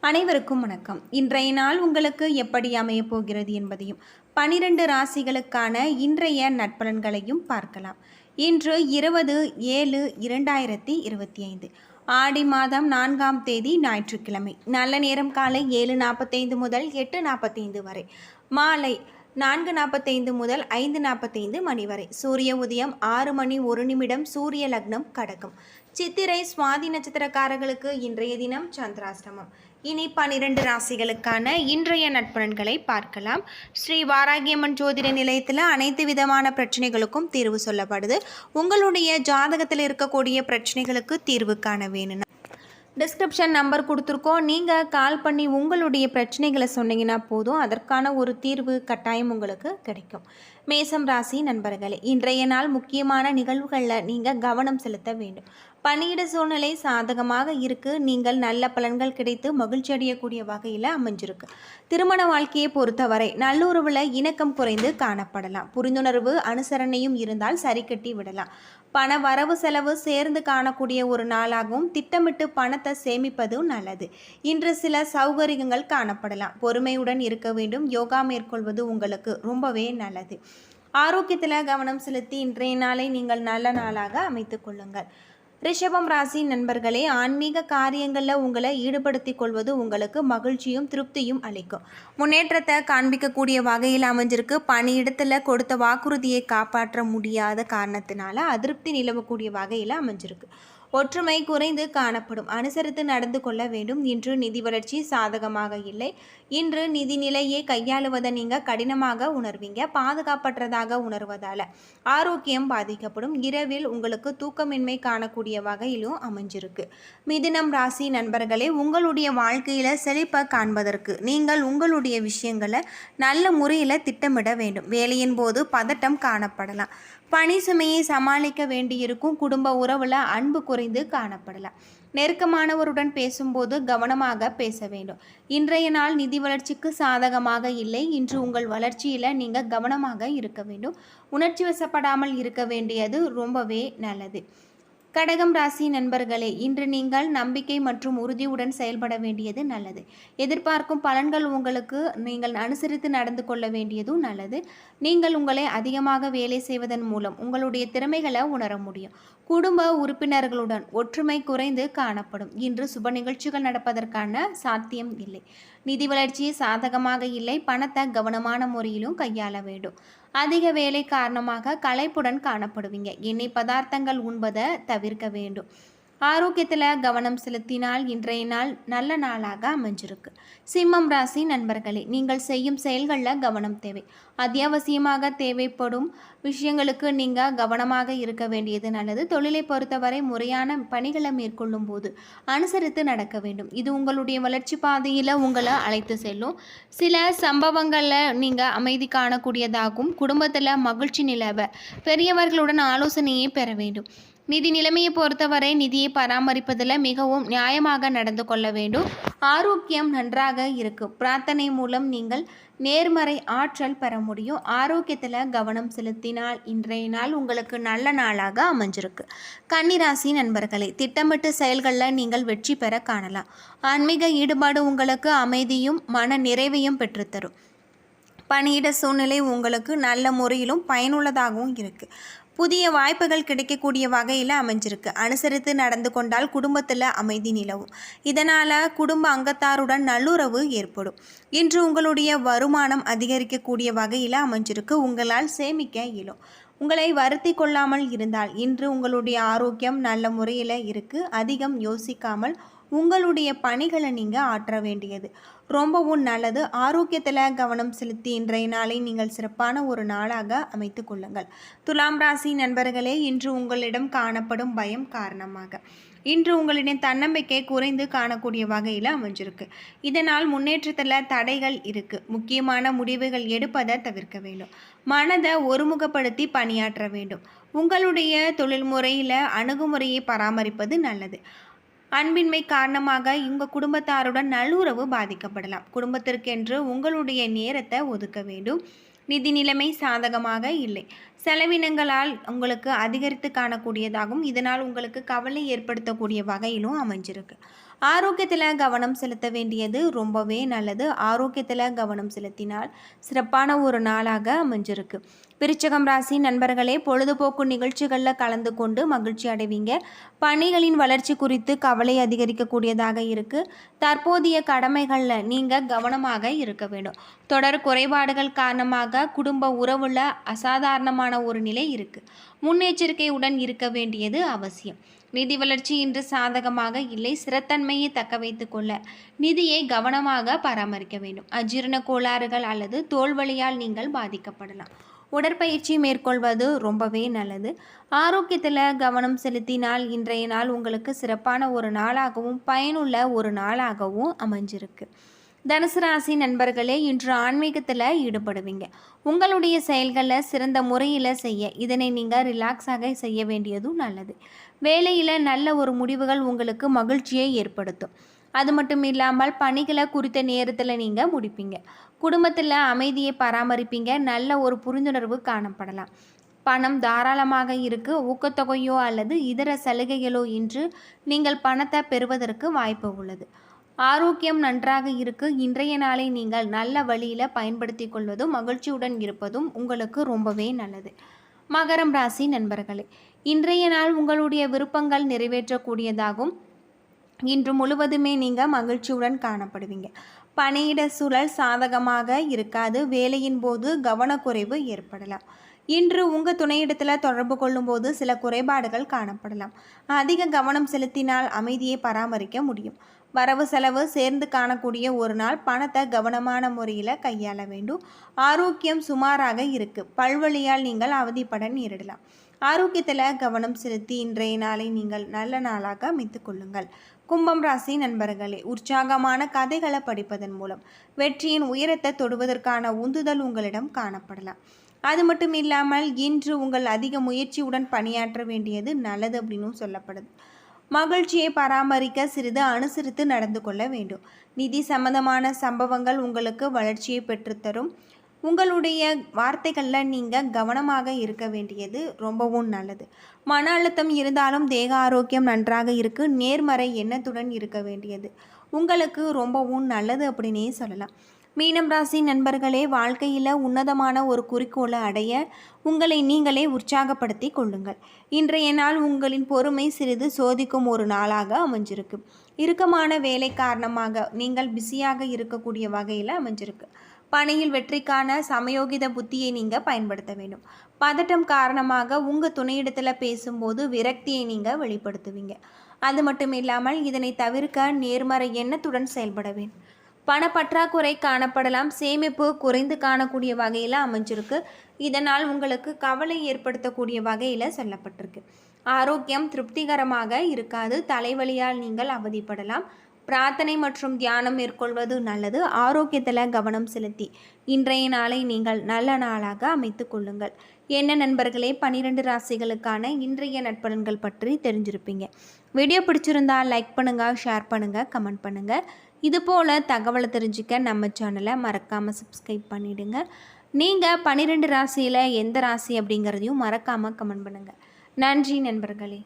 அனைவருக்கும் வணக்கம். இன்றைய நாள் உங்களுக்கு எப்படி அமையப் போகிறது என்பதையும் பனிரெண்டு ராசிகளுக்கான இன்றைய நட்பலன்களையும் பார்க்கலாம். இன்று இருபது ஏழு இரண்டாயிரத்தி இருபத்தி ஐந்து ஆடி மாதம் நான்காம் தேதி ஞாயிற்றுக்கிழமை. நல்ல நேரம் காலை ஏழு நாற்பத்தைந்து முதல் எட்டு நாற்பத்தைந்து வரை. மாலை நான்கு நாற்பத்தைந்து முதல் ஐந்து நாற்பத்தைந்து மணி வரை. சூரிய உதயம் ஆறு மணி ஒரு நிமிடம் சூரிய லக்னம் கடக்கும். சித்திரை சுவாதி நட்சத்திரக்காரர்களுக்கு இன்றைய தினம் சந்திராஷ்டமம். இனி பனிரெண்டு ராசிகளுக்கான இன்றைய நட்பலன்களை பார்க்கலாம். ஸ்ரீ வாராகியம்மன் ஜோதிட நிலையத்தில் அனைத்து விதமான பிரச்சனைகளுக்கும் தீர்வு சொல்லப்படுது. உங்களுடைய ஜாதகத்தில் இருக்கக்கூடிய பிரச்சனைகளுக்கு தீர்வு காண வேணும்னா டிஸ்கிரிப்ஷன் நம்பர் கொடுத்துருக்கோம். நீங்கள் கால் பண்ணி உங்களுடைய பிரச்சனைகளை சொன்னீங்கன்னா போதும். அதற்கான ஒரு தீர்வு கட்டாயம் உங்களுக்கு கிடைக்கும். மேசம் ராசி நண்பர்களே இன்றைய நாள் முக்கியமான நிகழ்வுகளில் நீங்கள் கவனம் செலுத்த வேண்டும். பணியிட சூழ்நிலை சாதகமாக இருக்கு. நீங்கள் நல்ல பலன்கள் கிடைத்து மகிழ்ச்சி அடையக்கூடிய வகையில் அமைஞ்சிருக்கு. திருமண வாழ்க்கையை பொறுத்தவரை நல்லுறவில் இணக்கம் குறைந்து காணப்படலாம். புரிந்துணர்வு அனுசரணையும் இருந்தால் சரி கட்டி விடலாம். பண வரவு செலவு சேர்ந்து காணக்கூடிய ஒரு நாளாகவும் திட்டமிட்டு பணத்தை சேமிப்பதும் நல்லது. இன்று சில சௌகரியங்கள் காணப்படலாம். பொறுமையுடன் இருக்க வேண்டும். யோகா மேற்கொள்வது உங்களுக்கு ரொம்பவே நல்லது. ஆரோக்கியத்தில் கவனம் செலுத்தி இன்றைய நாளை நீங்கள் நல்ல நாளாக அமைத்துக் கொள்ளுங்கள். ரிஷபம் ராசி நண்பர்களே ஆன்மீக காரியங்களில் உங்களை ஈடுபடுத்திக் கொள்வது உங்களுக்கு மகிழ்ச்சியும் திருப்தியும் அளிக்கும். முன்னேற்றத்தை காண்பிக்கக்கூடிய வகையில் அமைஞ்சிருக்கு. பணியிடத்தில் கொடுத்த வாக்குறுதியை காப்பாற்ற முடியாத காரணத்தினால அதிருப்தி நிலவக்கூடிய வகையில் அமைஞ்சிருக்கு. ஒற்றுமை குறைந்து காணப்படும். அனுசரித்து நடந்து கொள்ள வேண்டும். இன்று நிதி வளர்ச்சி சாதகமாக இல்லை. இன்று நிதி நிலையை கையாளுவதை நீங்கள் கடினமாக உணர்வீங்க. பாதுகாப்பற்றதாக உணர்வதால் ஆரோக்கியம் பாதிக்கப்படும். இரவில் உங்களுக்கு தூக்கமின்மை காணக்கூடிய வகையிலும் அமைஞ்சிருக்கு. மிதுனம் ராசி நண்பர்களே உங்களுடைய வாழ்க்கையில் செழிப்பை காண்பதற்கு நீங்கள் உங்களுடைய விஷயங்களை நல்ல முறையில் திட்டமிட வேண்டும். வேலையின் போது பதட்டம் காணப்படலாம். பணி சுமையை சமாளிக்க வேண்டியிருக்கும் குடும்ப உறவில் அன்பு குறைந்து காணப்படலாம். நெருக்கமானவருடன் பேசும்போது கவனமாக பேச வேண்டும். இன்றைய நாள் நிதி வளர்ச்சிக்கு சாதகமாக இல்லை. இன்று உங்கள் வளர்ச்சியில் நீங்கள் கவனமாக இருக்க வேண்டும். உணர்ச்சி வசப்படாமல் இருக்க வேண்டியது ரொம்பவே நல்லது. கடகம் ராசி நண்பர்களே இன்று நீங்கள் நம்பிக்கை மற்றும் உறுதியுடன் செயல்பட வேண்டியது நல்லது. எதிர்பார்க்கும் பலன்கள் உங்களுக்கு நீங்கள் அனுசரித்து நடந்து கொள்ள வேண்டியதும் நல்லது. நீங்கள் உங்களை அதிகமாக வேலை செய்வதன் மூலம் உங்களுடைய திறமைகளை உணர முடியும். குடும்ப உறுப்பினர்களுடன் ஒற்றுமை குறைந்து காணப்படும். இன்று சுப நிகழ்ச்சிகள் நடப்பதற்கான சாத்தியம் இல்லை. நிதி வளர்ச்சி சாதகமாக இல்லை பணத்தை கவனமான முறையிலும் கையாள வேண்டும். அதிக வேலை காரணமாக களைப்புடன் காணப்படுவீங்க. எண்ணெய் பதார்த்தங்கள் உண்பதை தவிர்க்க வேண்டும். ஆரோக்கியத்தில் கவனம் செலுத்தினால் இன்றைய நாள் நல்ல நாளாக அமைஞ்சிருக்கு. சிம்மம் ராசி நண்பர்களே நீங்கள் செய்யும் செயல்களில் கவனம் தேவை. அத்தியாவசியமாக தேவைப்படும் விஷயங்களுக்கு நீங்கள் கவனமாக இருக்க வேண்டியது நல்லது. தொழிலை பொறுத்தவரை முறையான பணிகளை மேற்கொள்ளும் போது அனுசரித்து நடக்க வேண்டும். இது உங்களுடைய வளர்ச்சி பாதையில் உங்களை அழைத்து செல்லும். சில சம்பவங்களில் நீங்கள் அமைதி காணக்கூடியதாகும். குடும்பத்தில் மகிழ்ச்சி நிலவ பெரியவர்களுடன் ஆலோசனையை பெற வேண்டும். நிதி நிலைமையை பொறுத்தவரை நிதியை பராமரிப்பதில் மிகவும் நியாயமாக நடந்து கொள்ள வேண்டும். ஆரோக்கியம் நன்றாக இருக்கும் பிரார்த்தனை மூலம் நீங்கள் நேர்மறை ஆற்றல் பெற முடியும். ஆரோக்கியத்தில் கவனம் செலுத்தினால் இன்றைய நாள் உங்களுக்கு நல்ல நாளாக அமைஞ்சிருக்கு. கன்னிராசி நண்பர்களே திட்டமிட்டு செயல்களில் நீங்கள் வெற்றி பெற காணலாம். ஆன்மீக ஈடுபாடு உங்களுக்கு அமைதியும் மன நிறைவையும் பெற்றுத்தரும். பணியிட சூழ்நிலை உங்களுக்கு நல்ல முறையிலும் பயனுள்ளதாகவும் இருக்குது புதிய வாய்ப்புகள் கிடைக்கக்கூடிய வகையில் அமைஞ்சிருக்கு. அனுசரித்து நடந்து கொண்டால் குடும்பத்தில் அமைதி நிலவும். இதனால் குடும்ப அங்கத்தாருடன் நல்லுறவு ஏற்படும். இன்று உங்களுடைய வருமானம் அதிகரிக்கக்கூடிய வகையில் அமைஞ்சிருக்கு. உங்களால் சேமிக்க இயலும். உங்களை வருத்தி கொள்ளாமல் இருந்தால் இன்று உங்களுடைய ஆரோக்கியம் நல்ல முறையில் இருக்குது அதிகம் யோசிக்காமல் உங்களுடைய பணிகளை நீங்கள் ஆற்ற வேண்டியது. ரொம்பவும் நல்லது. ஆரோக்கியத்தில் கவனம் செலுத்தி இன்றைய நாளை நீங்கள் சிறப்பான ஒரு நாளாக அமைத்து கொள்ளுங்கள். துலாம் ராசி நண்பர்களே இன்று உங்களிடம் காணப்படும் பயம் காரணமாக. இன்று உங்களிடம் தன்னம்பிக்கை குறைந்து காணக்கூடிய வகையில் அமைஞ்சிருக்கு. இதனால் முன்னேற்றத்தில் தடைகள் இருக்குது முக்கியமான முடிவுகள் எடுப்பதை தவிர்க்க வேண்டும். மனதை ஒருமுகப்படுத்தி பணியாற்ற வேண்டும். உங்களுடைய தொழில் முறையில் அணுகுமுறையை பராமரிப்பது நல்லது. அன்பின்மை காரணமாக உங்கள் குடும்பத்தாருடன் நல்லுறவு பாதிக்கப்படலாம். குடும்பத்திற்கென்று உங்களுடைய நேரத்தை ஒதுக்க வேண்டும். நிதி நிலைமை சாதகமாக இல்லை. செலவினங்களால் உங்களுக்கு அதிகரித்து காணக்கூடியதாகும் இதனால் உங்களுக்கு கவலை ஏற்படுத்தக்கூடிய வகையிலும் அமைஞ்சிருக்கு. ஆரோக்கியத்தில் கவனம் செலுத்த வேண்டியது ரொம்பவே நல்லது. ஆரோக்கியத்தில் கவனம் செலுத்தினால் சிறப்பான ஒரு நாளாக அமைஞ்சிருக்கு. விருச்சகம் ராசி நண்பர்களே பொழுதுபோக்கு நிகழ்ச்சிகளில் கலந்து கொண்டு மகிழ்ச்சி அடைவீங்க. பணிகளின் வளர்ச்சி குறித்து கவலை அதிகரிக்கக்கூடியதாக இருக்குது தற்போதைய கடமைகளில் நீங்கள் கவனமாக இருக்க வேண்டும். தொடர் குறைபாடுகள் காரணமாக குடும்ப உறவுல அசாதாரணமான ஒரு நிலை இருக்குது முன்னெச்சரிக்கையுடன் இருக்க வேண்டியது அவசியம். நிதி வளர்ச்சி இன்று சாதகமாக இல்லை. ஸ்திரத்தன்மையை தக்க வைத்துக் கொள்ள நிதியை கவனமாக பராமரிக்க வேண்டும். அஜீரண கோளாறுகள் அல்லது தோல்வழியால் நீங்கள் பாதிக்கப்படலாம். உடற்பயிற்சி மேற்கொள்வது ரொம்பவே நல்லது. ஆரோக்கியத்தில் கவனம் செலுத்தினால் இன்றைய நாள் உங்களுக்கு சிறப்பான ஒரு நாளாகவும் பயனுள்ள ஒரு நாளாகவும் அமைஞ்சிருக்கு. தனுசு ராசி நண்பர்களே இன்று ஆன்மீகத்தில் ஈடுபடுவீங்க. உங்களுடைய செயல்களை சிறந்த முறையில் செய்ய இதனை நீங்கள் ரிலாக்ஸாக செய்ய வேண்டியதும் நல்லது. வேலையில் நல்ல ஒரு முடிவுகள் உங்களுக்கு மகிழ்ச்சியை ஏற்படுத்தும். அது மட்டும் இல்லாமல் பணிகளை குறித்த நேரத்தில் நீங்கள் முடிப்பீங்க. குடும்பத்தில் அமைதியை பராமரிப்பீங்க. நல்ல ஒரு புரிந்துணர்வு காணப்படலாம். பணம் தாராளமாக இருக்கு. ஊக்கத்தொகையோ அல்லது இதர சலுகைகளோ இன்று நீங்கள் பணத்தை பெறுவதற்கு வாய்ப்பு உள்ளது. ஆரோக்கியம் நன்றாக இருக்கு. இன்றைய நாளை நீங்கள் நல்ல வழியில் பயன்படுத்தி கொள்வதும் மகிழ்ச்சியுடன் இருப்பதும் உங்களுக்கு ரொம்பவே நல்லது. மகரம் ராசி நண்பர்களே இன்றைய நாள் உங்களுடைய விருப்பங்கள் நிறைவேற்றக்கூடியதாகும். இன்று முழுவதுமே நீங்கள் மகிழ்ச்சியுடன் காணப்படுவீங்க. பணியிட சூழல் சாதகமாக இருக்காது. வேலையின் போது கவனக்குறைவு ஏற்படலாம். இன்று உங்கள் துணையிடத்தில் தொடர்பு கொள்ளும்போது சில குறைபாடுகள் காணப்படலாம். அதிக கவனம் செலுத்தினால் அமைதியை பராமரிக்க முடியும். வரவு செலவு சேர்ந்து காணக்கூடிய ஒரு நாள் பணத்தை கவனமான முறையில் கையாள வேண்டும். ஆரோக்கியம் சுமாராக இருக்குது பல்வழியால் நீங்கள் அவதிப்பட நேரிடலாம். ஆரோக்கியத்தில் கவனம் செலுத்தி இன்றைய நாளை நீங்கள் நல்ல நாளாக அமைத்து கொள்ளுங்கள். கும்பம் ராசி நண்பர்களே உற்சாகமான கதைகளை படிப்பதன் மூலம் வெற்றியின் உயரத்தை தொடுவதற்கான உந்துதல் உங்களிடம் காணப்படலாம். அது மட்டும் இல்லாமல் இன்று உங்கள் அதிக முயற்சியுடன் பணியாற்ற வேண்டியது நல்லது அப்படின்னும் சொல்லப்படுது. மகிழ்ச்சியை பராமரிக்க சிறிது அனுசரித்து நடந்து கொள்ள வேண்டும். நிதி சம்பந்தமான சம்பவங்கள் உங்களுக்கு வளர்ச்சியை பெற்றுத்தரும். உங்களுடைய வார்த்தைகளில் நீங்கள் கவனமாக இருக்க வேண்டியது ரொம்பவும் நல்லது. மன அழுத்தம் இருந்தாலும் தேக ஆரோக்கியம் நன்றாக இருக்கு. நேர்மறை எண்ணத்துடன் இருக்க வேண்டியது. உங்களுக்கு ரொம்பவும் நல்லது அப்படின்னே சொல்லலாம். மீனம் ராசி நண்பர்களே வாழ்க்கையில் உன்னதமான ஒரு குறிக்கோளை அடைய உங்களை நீங்களே உற்சாகப்படுத்தி கொள்ளுங்கள். இன்றைய நாள் உங்களின் பொறுமை சிறிது சோதிக்கும் ஒரு நாளாக அமைஞ்சிருக்கு. இறுக்கமான வேலை காரணமாக நீங்கள் பிஸியாக இருக்கக்கூடிய வகையில் அமைஞ்சிருக்கு. பணியில் வெற்றிக்கான சமயோகித புத்தியை நீங்கள் பயன்படுத்த வேண்டும். பதட்டம் காரணமாக உங்கள் துணையிடத்தில் பேசும்போது விரக்தியை நீங்கள் வெளிப்படுத்துவீங்க. அது மட்டும் இல்லாமல் இதனை தவிர்க்க நேர்மறை எண்ணத்துடன் செயல்பட வேண்டும். பணப்பற்றாக்குறை காணப்படலாம். சேமிப்பு குறைந்து காணக்கூடிய வகையில் அமைஞ்சிருக்கு. இதனால் உங்களுக்கு கவலை ஏற்படுத்தக்கூடிய வகையில் சொல்லப்பட்டிருக்கு. ஆரோக்கியம் திருப்திகரமாக இருக்காது. தலைவலியால் நீங்கள் அவதிப்படலாம். பிரார்த்தனை மற்றும் தியானம் மேற்கொள்வது நல்லது. ஆரோக்கியத்தில் கவனம் செலுத்தி இன்றைய நாளை நீங்கள் நல்ல நாளாக அமைத்து கொள்ளுங்கள். என்ன நண்பர்களே பன்னிரெண்டு ராசிகளுக்கான இன்றைய நட்பலன்கள் பற்றி தெரிஞ்சிருப்பீங்க. வீடியோ பிடிச்சிருந்தா லைக் பண்ணுங்கள் ஷேர் பண்ணுங்கள் கமெண்ட் பண்ணுங்கள் இதுபோல் தகவலை தெரிஞ்சுக்க நம்ம சேனலை மறக்காமல் சப்ஸ்கிரைப் பண்ணிவிடுங்க நீங்கள் பன்னிரெண்டு ராசியில் எந்த ராசி அப்படிங்கிறதையும் மறக்காமல் கமெண்ட் பண்ணுங்கள் நன்றி நண்பர்களே.